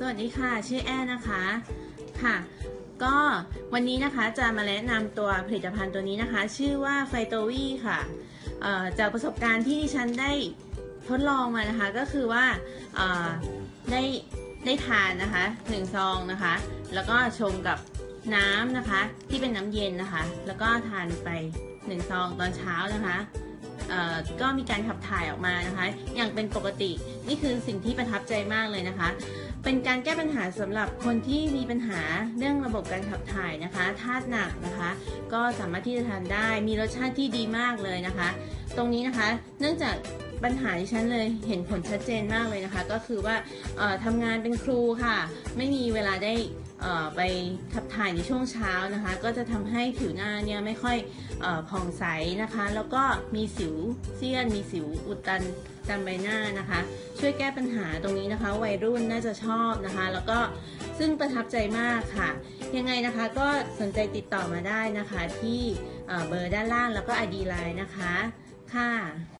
สวัสดีค่ะ ชื่อแอนนะคะ ค่ะ ก็วันนี้นะคะจะมาแนะนำตัวผลิตภัณฑ์ตัวนี้นะคะ ชื่อว่าไฟโตวีค่ะจากประสบการณ์ที่ดิฉันได้ทดลองมานะคะ ก็คือว่าได้ได้ทานนะคะหนึ่งซองนะคะ แล้วก็ชงกับน้ำนะคะ ที่เป็นน้ำเย็นนะคะ แล้วก็ทานไปหนึ่งซองตอนเช้านะคะ ก็มีการขับถ่ายออกมานะคะ อย่างเป็นปกตินี่คือสิ่งที่ประทับใจมากเลยนะคะ เป็นการแก้ปัญหาสำหรับคนที่มีปัญหาเรื่องระบบการขับถ่ายนะคะธาตุหนักนะคะ ก็สามารถที่จะทานได้มีรสชาติที่ดีมากเลยนะคะ ตรงนี้นะคะ เนื่องจาก ปัญหาที่ฉันเลยเห็นผลชัดเจนมากเลยนะคะ ก็คือว่าทำงานเป็นครูค่ะ ไม่มีเวลาได้ไปขับถ่ายในช่วงเช้านะคะ ก็จะทำให้ผิวหน้าเนี่ยไม่ค่อยอผ่องใสนะคะ แล้วก็มีสิวเซียน มีสิวอุดตันตามใบหน้านะคะ ช่วยแก้ปัญหาตรงนี้นะคะ วัยรุ่นน่าจะชอบนะคะ แล้วก็ซึ่งประทับใจมากค่ะ ยังไงนะคะก็สนใจติดต่อมาได้นะคะที่เบอร์ด้านล่างแล้วก็ ID Line นะคะ ค่ะ